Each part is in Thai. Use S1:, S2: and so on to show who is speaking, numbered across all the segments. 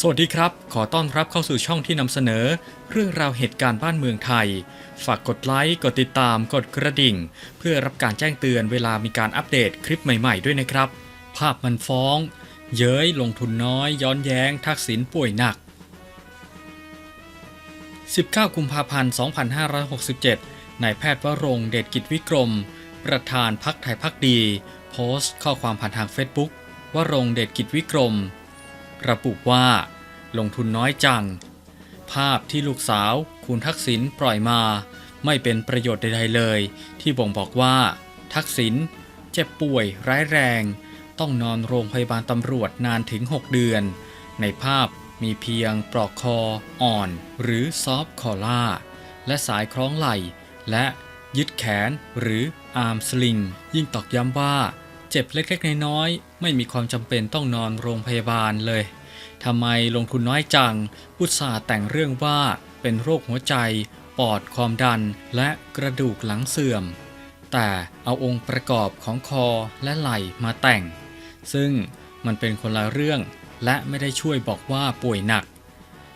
S1: สวัสดีครับ ขอต้อนรับเข้าสู่ช่องที่นำเสนอ เรื่องราวเหตุการณ์บ้านเมืองไทย ฝากกดไลค์ กดติดตาม กดกระดิ่ง เพื่อรับการแจ้งเตือนเวลามีการอัปเดตคลิปใหม่ๆด้วยนะครับ ภาพมันฟ้อง เย้ยลงทุนน้อย ย้อนแย้ง ทักษิณป่วยหนัก 19 กุมภาพันธ์ 2567 นายแพทย์วรงเดชกิจวิกรม ประธานพักไทยพักดี โพสต์ข้อความผ่านทางเฟซบุ๊กวรงเดชกิจวิกรม ระบุว่า ลงทุนน้อยจัง ภาพที่ลูกสาวคุณทักษิณปล่อยมา ไม่เป็นประโยชน์ใดๆเลย ที่บ่งบอกว่า ทักษิณเจ็บป่วยร้ายแรง ต้องนอนโรงพยาบาลตำรวจนานถึง 6 เดือน ในภาพมีเพียงปลอกคอ อ่อน หรือซอฟคอล่า และสายคล้องไหล่ และยึดแขนหรืออาร์มสลิง ยิ่งตอกย้ำว่า เจ็บเล็กๆน้อยๆไม่มีความจำเป็นต้องนอนโรงพยาบาลเลยทำไมลงทุนน้อยจังอุตส่าห์แต่งเรื่องว่าเป็นโรคหัวใจ ปอดความดันและกระดูกหลังเสื่อม แต่เอาองค์ประกอบของคอและไหล่มาแต่ง ซึ่งมันเป็นคนละเรื่อง และไม่ได้ช่วยบอกว่าป่วยหนัก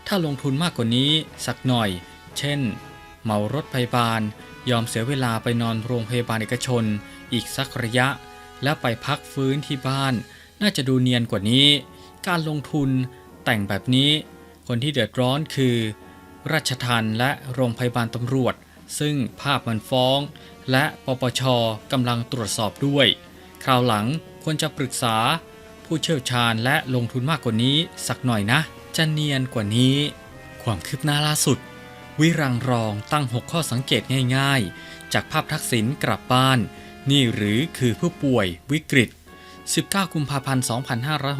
S1: ถ้าลงทุนมากกว่านี้สักหน่อย เช่นเหมารถพยาบาล ยอมเสียเวลาไปนอนโรงพยาบาลเอกชน อีกสักระยะ แล้วไปพักฟื้นที่บ้าน น่าจะดูเนียนกว่านี้ การลงทุนแต่งแบบนี้ คนที่เดือดร้อนคือ ราชทันและโรงพยาบาลตำรวจ ซึ่งภาพมันฟ้อง และปปชกำลังตรวจสอบด้วย คราวหลังควรจะปรึกษา ผู้เชี่ยวชาญและลงทุนมากกว่านี้สักหน่อยนะ จะเนียนกว่านี้ ความคืบหน้าล่าสุด วิรังรองตั้ง 6 ข้อสังเกตง่าย ๆ จากภาพทักษิณกลับบ้าน นี่หรือคือผู้ป่วยวิกฤต 19 กุมภาพันธ์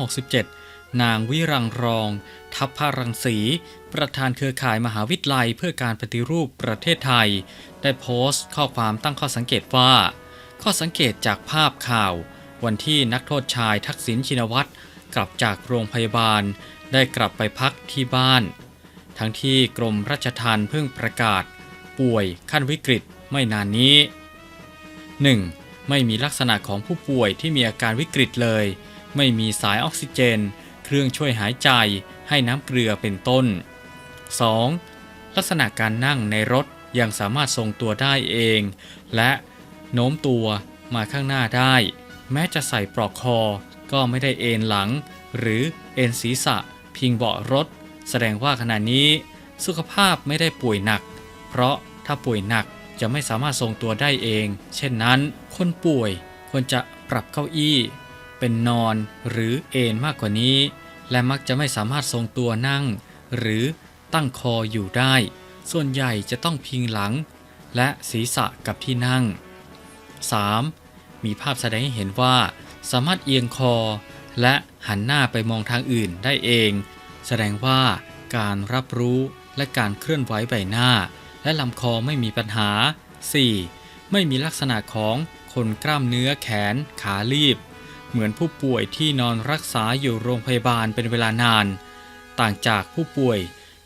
S1: 2567 นางวิรังรอง ทัพพารังสี ประธานเครือข่ายมหาวิทยาลัยเพื่อการปฏิรูปประเทศไทย ได้โพสต์ข้อความตั้งข้อสังเกตว่า ข้อสังเกตจากภาพข่าว วันที่นักโทษชายทักษิณชินวัตรกลับจากโรงพยาบาล ได้กลับไปพักที่บ้าน ทั้งที่กรมราชทัณฑ์เพิ่งประกาศ ป่วยขั้นวิกฤตไม่นานนี้ 1. ไม่มีลักษณะของผู้ป่วยที่มีอาการวิกฤตเลย ไม่มีสายออกซิเจน เครื่องช่วยหายใจ ให้น้ำเกลือเป็นต้น 2. ลักษณะการนั่งในรถยังสามารถทรงตัวได้เอง และโน้มตัวมาข้างหน้าได้ แม้จะใส่ปลอกคอ ก็ไม่ได้เอนหลัง หรือเอนศีรษะ พิงเบาะรถ แสดงว่าขณะนี้ สุขภาพไม่ได้ป่วยหนัก เพราะถ้าป่วยหนัก จะไม่สามารถทรงตัวได้เอง เช่นนั้น คนป่วยควรจะปรับเก้าอี้ เป็นนอนหรือเอนมากกว่านี้ และมักจะไม่สามารถทรงตัวนั่ง หรือตั้งคออยู่ได้ ส่วนใหญ่จะต้องพิงหลัง และศีรษะกับที่นั่ง 3. มีภาพแสดงให้เห็นว่า สามารถเอียงคอ และหันหน้าไปมองทางอื่นได้เอง แสดงว่าการรับรู้และการเคลื่อนไหวใบหน้า และลำคอไม่มีปัญหา 4. ไม่มีลักษณะของคนกล้ามเนื้อแขนขาลีบ เหมือนผู้ป่วยที่นอนรักษาอยู่โรงพยาบาลเป็นเวลานาน ต่างจากผู้ป่วย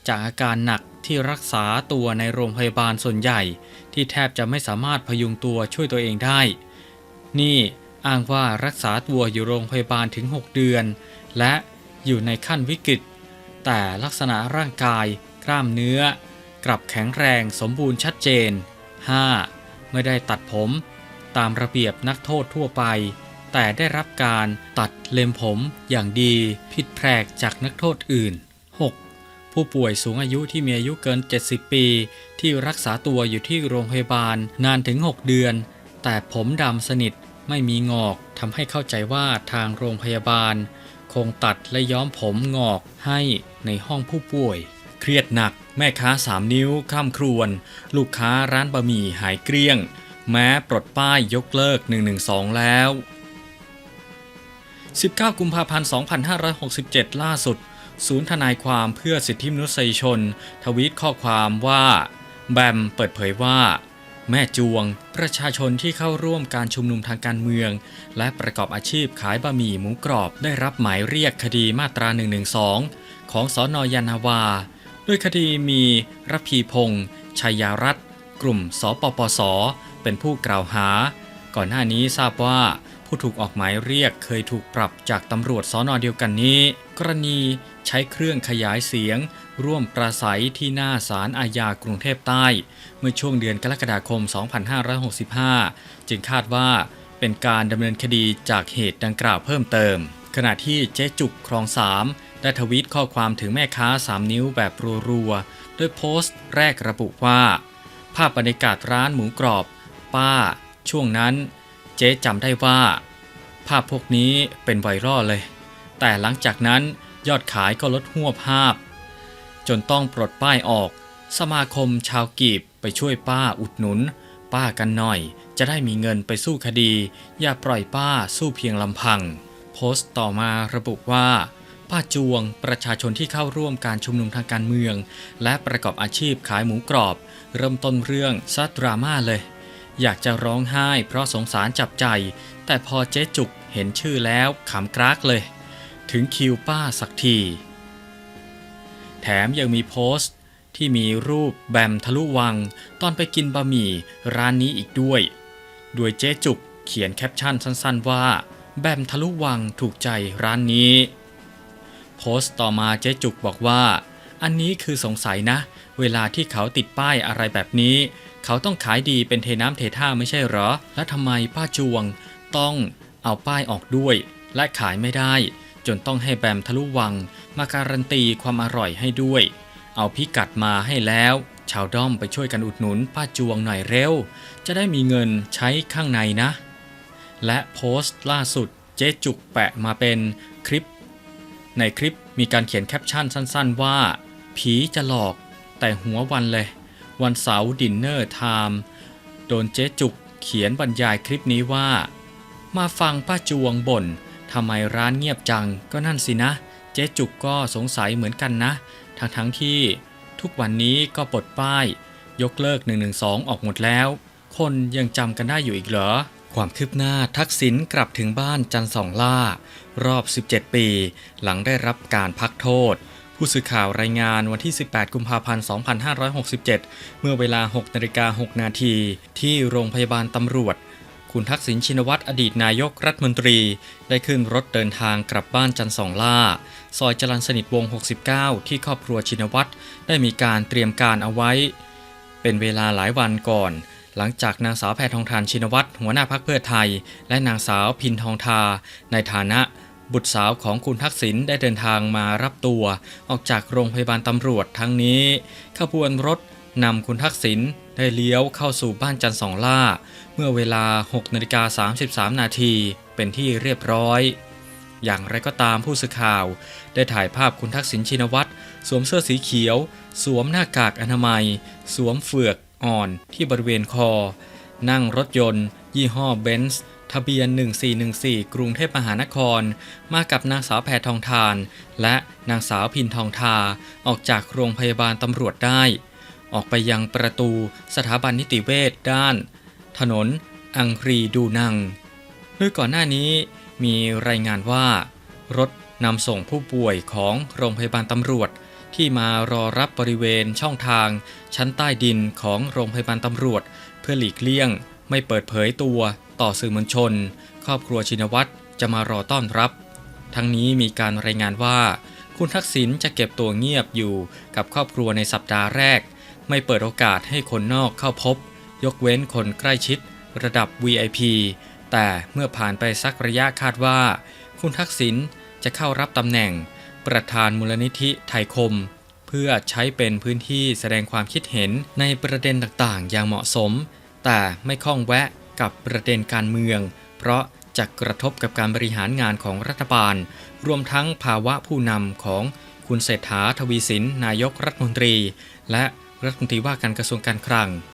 S1: จากอาการหนักที่รักษาตัวในโรงพยาบาลส่วนใหญ่ ที่แทบจะไม่สามารถพยุงตัวช่วยตัวเองได้ นี่อ้างว่ารักษาตัวอยู่โรงพยาบาลถึง 6 เดือน และอยู่ในขั้นวิกฤต แต่ลักษณะร่างกาย กล้ามเนื้อ กลับแข็งแรงสมบูรณ์ชัดเจน 5. ไม่ได้ตัดผม ตามระเบียบนักโทษทั่วไป แต่ได้รับการตัดเล็มผมอย่างดีผิดแปลกจากนักโทษอื่น 6. ผู้ป่วยสูงอายุที่มีอายุเกิน 70 ปี ที่รักษาตัวอยู่ที่โรงพยาบาลนานถึง 6 เดือน แต่ผมดำสนิทไม่มีงอกทำให้เข้าใจว่าทางโรงพยาบาล คงตัดและย้อมผมงอกให้ในห้องผู้ป่วย เครียดหนัก แม่ค้า3นิ้วข้ามครวน ลูกค้าร้านบะหมี่หายเกลี้ยง แม้ปลดป้ายยกเลิก 112 แล้ว 19 กุมภาพันธ์ 2567 ล่าสุด ศูนย์ทนายความเพื่อสิทธิมนุษยชน ทวีตข้อความว่า แบมเปิดเผยว่า แม่จวง ประชาชนที่เข้าร่วมการชุมนุมทางการเมือง และประกอบอาชีพขายบะหมี่หมูกรอบได้รับหมายเรียกคดีมาตรา 112 ของสอนอยานาวา โดยคดีมีรพีพงษ์ชัยยารัตน์กลุ่มสปปส เป็นผู้กล่าวหา ก่อนหน้านี้ทราบว่าผู้ถูกออกหมายเรียกเคยถูกปรับจากตำรวจสอนอเดียวกันนี้ กรณีใช้เครื่องขยายเสียง ร่วมปราศัยที่หน้าศาลอาญากรุงเทพใต้ เมื่อช่วงเดือนกรกฎาคม 2565 จึงคาดว่าเป็นการดำเนินคดีจากเหตุดังกล่าวเพิ่มเติม ขณะที่เจ๊จุกครองสาม ได้ทวีตข้อความถึงแม่ค้า 3 นิ้วแบบรัวๆโดยโพสต์แรกระบุว่า ภาพบรรยากาศร้านหมูกรอบ ป้า ช่วงนั้น เจ๊จำได้ว่า ภาพพวกนี้เป็นไวรัลเลย แต่หลังจากนั้นยอดขายก็ลดหัวภาพ จนต้องปลดป้ายออก สมาคมชาวกีบไปช่วยป้าอุดหนุน ป้ากันหน่อย จะได้มีเงินไปสู้คดี อย่าปล่อยป้าสู้เพียงลำพัง โพสต์ต่อมาระบุว่า ป้าจวง ประชาชนที่เข้าร่วมการชุมนุมทางการเมือง และประกอบอาชีพขายหมูกรอบ เริ่มต้นเรื่องซัดดราม่าเลย อยากจะร้องไห้เพราะสงสารจับใจ แต่พอเจ๊จุกเห็นชื่อแล้วขำกรากเลย ถึงคิวป้าสักที แถมยังมีโพสต์ที่มีรูปแบมทะลุวัง ตอนไปกินบะหมี่ร้านนี้อีกด้วย โดยเจ๊จุกเขียนแคปชั่นสั้นๆว่า แบมทะลุวังถูกใจร้านนี้ โพสต์ต่อมาเจ๊จุกบอกว่า อันนี้คือสงสัยนะ เวลาที่เขาติดป้ายอะไรแบบนี้ เขาต้องขายดีเป็นเทน้ำเทท่าไม่ใช่เหรอ แล้วทำไมป้าจวง ต้องเอาป้ายออกด้วย และขายไม่ได้ จนต้องให้แบมทะลุวัง มาการันตีความอร่อยให้ด้วย เอาพิกัดมาให้แล้ว ชาวด้อมไปช่วยกันอุดหนุนป้าจวงหน่อยเร็ว จะได้มีเงินใช้ข้างในนะ และโพสต์ล่าสุดเจ๊จุกแปะมาเป็นคลิป ในคลิปมีการเขียนแคปชั่นสั้นๆว่า ผีจะหลอก แต่หัววันเลย วันเสาร์ดินเนอร์ไทม์โดนเจ๊จุกเขียนบรรยายคลิปนี้ว่า มาฟังป้าจวงบ่นทำไมร้านเงียบจังก็นั่นสินะ เจ๊จุกก็สงสัยเหมือนกันนะ ทั้งทั้งๆที่ทุกวันนี้ก็ปลดป้าย ยกเลิก 112 ออกหมดแล้ว คนยังจำกันได้อยู่อีกเหรอ ความคืบหน้าทักษิณกลับถึงบ้านจันสองล่า รอบ 17 ปี หลังได้รับการพักโทษ ผู้สื่อข่าวรายงานวันที่ 18 กุมภาพันธ์ 2567 เมื่อเวลา 6นาฬิกา6นาทีที่โรงพยาบาลตำรวจ คุณทักษิณชินวัตรอดีตนายกรัฐมนตรี ได้ขึ้นรถเดินทางกลับบ้านจันสองล่า ซอยจรัญสนิทวง 69 ที่ครอบครัวชินวัตรได้มีการเตรียมการเอาไว้ เป็นเวลาหลายวันก่อน หลังจากนางสาวแพทองทานชินวัตรหัวหน้าพักเพื่อไทย และนางสาวพินทองทา ในฐานะบุตรสาวของคุณทักษิณได้เดินทางมารับตัว ออกจากโรงพยาบาลตำรวจทั้งนี้ขบวนรถนำคุณทักษิณได้เลี้ยวเข้าสู่บ้านจันทร์สองล่า เมื่อเวลา6นาฬิกา33 นาทีเป็นที่เรียบร้อย อย่างไรก็ตามผู้สื่อข่าว ได้ถ่ายภาพคุณทักษิณชินวัตรสวมเสื้อสีเขียว สวมหน้ากากอนามัย สวมเฟือก อ่อนที่บริเวณคอ นั่งรถยนต์ ยี่ห้อเบนซ์ทะเบียน 1414 กรุงเทพมหานคร มากับนางสาวแพทองทาน และนางสาวพินทองทา ออกจากโรงพยาบาลตำรวจได้ ออกไปยังประตูสถาบันนิติเวชด้าน ถนน อังรีดูนังโดยก่อนหน้านี้มีรายงานว่า รถนำส่งผู้ป่วยของโรงพยาบาลตำรวจ ที่มารอรับบริเวณช่องทาง ชั้นใต้ดินของโรงพยาบาลตำรวจ เพื่อหลีกเลี่ยง ไม่เปิดเผยตัวต่อสื่อมวลชน ครอบครัวชินวัตรจะมารอต้อนรับ ทั้งนี้มีการรายงานว่า คุณทักษิณจะเก็บตัวเงียบอยู่กับครอบครัวในสัปดาห์แรก ไม่เปิดโอกาสให้คนนอกเข้าพบ ยกเว้นคนใกล้ชิด ระดับ VIP แต่เมื่อผ่านไปสักระยะคาดว่า คุณทักษิณจะเข้ารับตำแหน่ง ประธานมูลนิธิไทยคม เพื่อใช้เป็นพื้นที่แสดงความคิดเห็นในประเด็นต่างๆ อย่างเหมาะสม แต่ไม่ข้องแวะกับประเด็นการเมือง เพราะจะกระทบกับการบริหารงานของรัฐบาล รวมทั้งภาวะผู้นำของคุณเศรษฐาทวีสินนายกรัฐมนตรี และรัฐมนตรีว่าการกระทรวงการคลัง